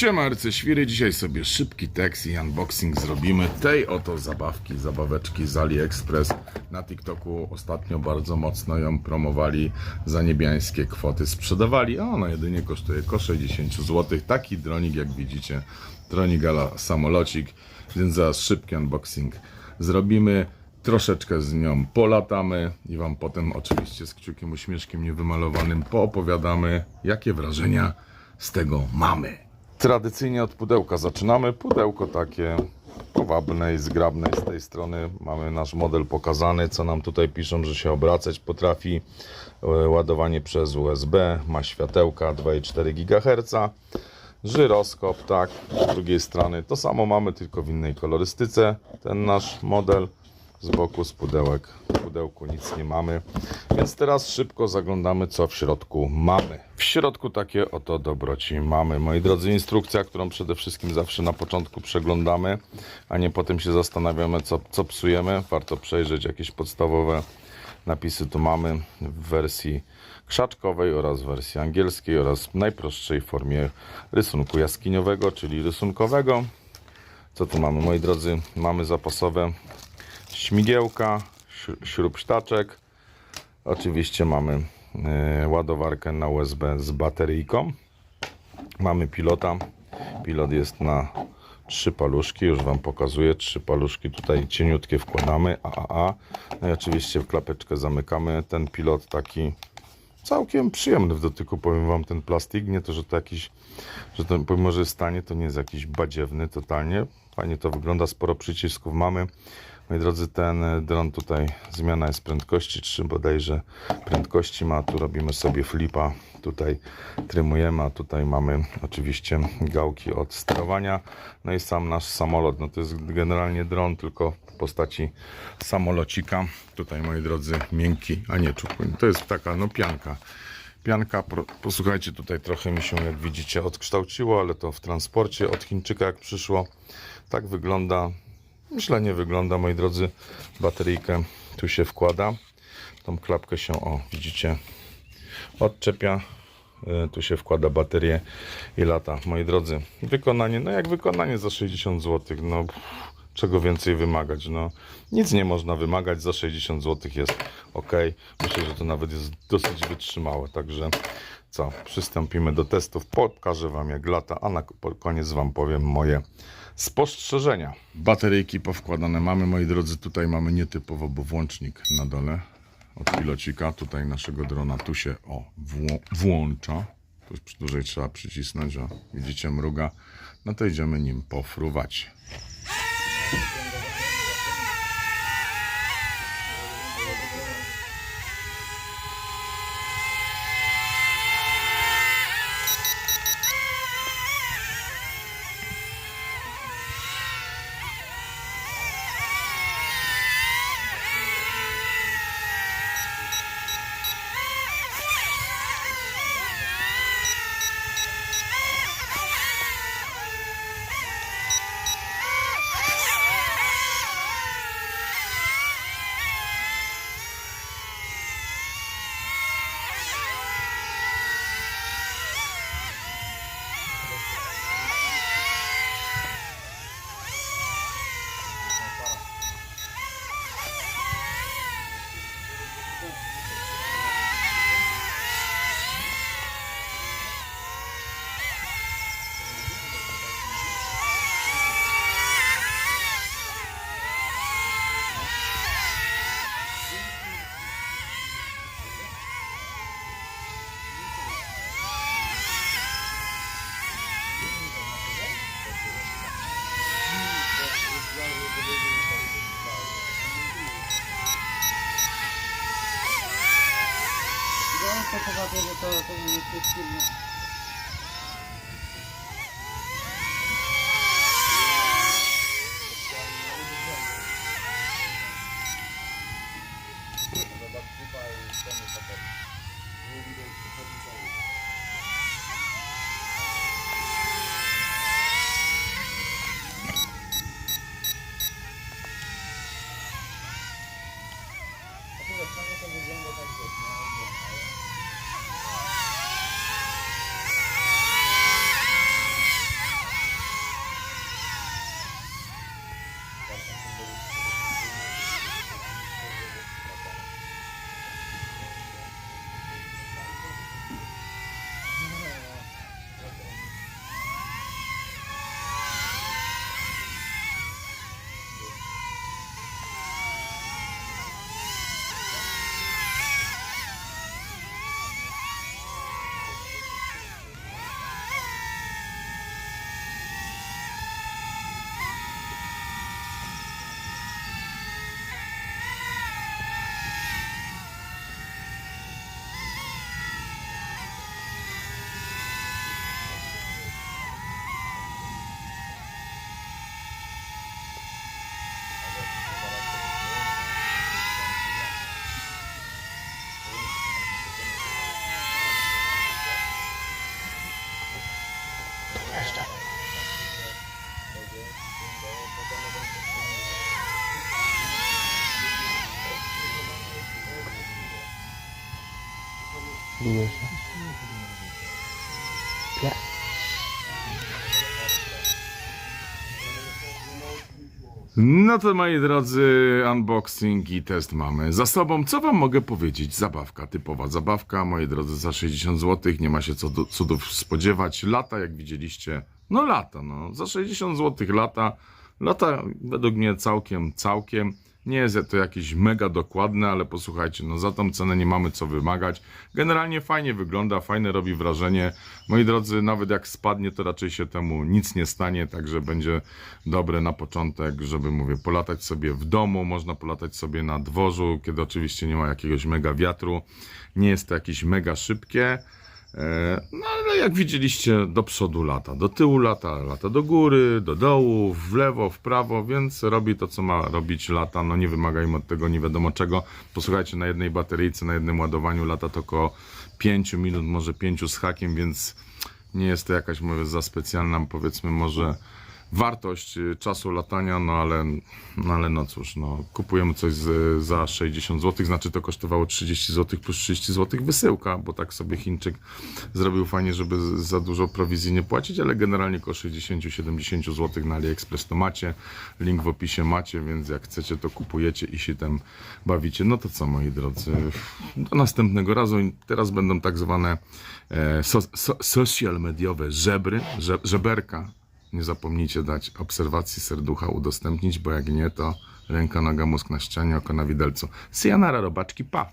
Siema Świry, dzisiaj sobie szybki tekst i unboxing zrobimy tej oto zabawki, zabaweczki z AliExpress. Na TikToku ostatnio bardzo mocno ją promowali za niebiańskie kwoty, sprzedawali, a ona jedynie kosztuje około 60 zł. Taki dronik jak widzicie, dronik ala samolocik, więc zaraz szybki unboxing zrobimy. Troszeczkę z nią polatamy i Wam potem oczywiście z kciukiem uśmieszkiem niewymalowanym poopowiadamy, jakie wrażenia z tego mamy. Tradycyjnie od pudełka zaczynamy. Pudełko takie powabne i zgrabne z tej strony. Mamy nasz model pokazany, co nam tutaj piszą, że się obracać potrafi. E, Ładowanie przez USB, ma światełka 2,4 GHz. Żyroskop, tak, z drugiej strony to samo mamy, tylko w innej kolorystyce. Ten nasz model z boku z pudełek. W pudełku nic nie mamy. Więc teraz szybko zaglądamy, co w środku mamy. W środku takie oto dobroci mamy. Moi drodzy, instrukcja, którą przede wszystkim zawsze na początku przeglądamy, a nie potem się zastanawiamy, co, co psujemy. Warto przejrzeć jakieś podstawowe napisy tu mamy w wersji krzaczkowej oraz wersji angielskiej oraz w najprostszej formie rysunku jaskiniowego, czyli rysunkowego. Co tu mamy, moi drodzy? Mamy zapasowe śmigiełka, śru- śrubsztaczek. Oczywiście mamy e, ładowarkę na USB z bateryjką. Mamy pilota. Pilot jest na trzy paluszki, już Wam pokazuję. Trzy paluszki tutaj cieniutkie wkładamy. AAA. No i oczywiście w klapeczkę zamykamy. Ten pilot taki całkiem przyjemny w dotyku, powiem Wam, ten plastik. Nie to, że to jakiś, że to pomimo, że jest tanie, to nie jest jakiś badziewny totalnie. Fajnie to wygląda, sporo przycisków mamy. Moi drodzy, ten dron tutaj, zmiana jest prędkości, trzy bodajże prędkości ma. Tu robimy sobie flipa, tutaj trymujemy, a tutaj mamy oczywiście gałki od sterowania. No i sam nasz samolot, no to jest generalnie dron, tylko w postaci samolocika. Tutaj, moi drodzy, miękki, a nie czupły. To jest taka, no pianka. Pianka, posłuchajcie, tutaj trochę mi się, jak widzicie, odkształciło, ale to w transporcie od Chińczyka jak przyszło. Tak wygląda. Myślę, nie wygląda, moi drodzy. Bateryjkę tu się wkłada. Tą klapkę się, o, widzicie, odczepia. Y, Tu się wkłada baterię i lata. Moi drodzy, wykonanie, no jak wykonanie za 60 zł, no czego więcej wymagać, no nic nie można wymagać, za 60 zł jest ok. Myślę, że to nawet jest dosyć wytrzymałe, także co, przystąpimy do testów, pokażę Wam jak lata, a na koniec Wam powiem moje spostrzeżenia. Bateryjki powkładane mamy, moi drodzy, tutaj mamy nietypowo, bo włącznik na dole od pilocika, tutaj naszego drona, tu się o, wło- włącza, tu już dłużej trzeba przycisnąć, o, widzicie mruga, no to idziemy nim pofruwać. No to poważnie, że to, Długo jeszcze. Pie. No to moi drodzy, unboxing i test mamy za sobą. Co wam mogę powiedzieć? Zabawka, typowa zabawka, moi drodzy, za 60 zł. Nie ma się co do, cudów spodziewać. Lata, jak widzieliście, no lata, no. Za 60 zł lata. Lata według mnie całkiem, całkiem. Nie jest to jakieś mega dokładne, ale posłuchajcie, no za tą cenę nie mamy co wymagać. Generalnie fajnie wygląda, fajne robi wrażenie. Moi drodzy, nawet jak spadnie, to raczej się temu nic nie stanie, także będzie dobre na początek, żeby mówię, polatać sobie w domu, można polatać sobie na dworzu, kiedy oczywiście nie ma jakiegoś mega wiatru. Nie jest to jakieś mega szybkie. E, No jak widzieliście, do przodu lata, do tyłu lata, lata do góry, do dołu, w lewo, w prawo, więc robi to, co ma robić lata. No nie wymagajmy od tego nie wiadomo czego. Posłuchajcie, na jednej bateryjce, na jednym ładowaniu lata to około 5 minut, może 5 z hakiem, więc nie jest to jakaś, mówię, za specjalna, powiedzmy, może wartość y, czasu latania, no ale no, ale no cóż, no, kupujemy coś z, za 60 zł, znaczy to kosztowało 30 zł plus 30 zł wysyłka, bo tak sobie Chińczyk zrobił fajnie, żeby za dużo prowizji nie płacić, ale generalnie około 60-70 zł na AliExpress to macie, link w opisie macie, więc jak chcecie to kupujecie i się tam bawicie. No to co moi drodzy, do następnego razu. Teraz będą tak zwane e, so, so, social mediowe żebry, że, żeberka. Nie zapomnijcie dać obserwacji serducha, udostępnić, bo jak nie, to ręka, noga, mózg na ścianie, oko na widelcu. Syjanara, robaczki, pa!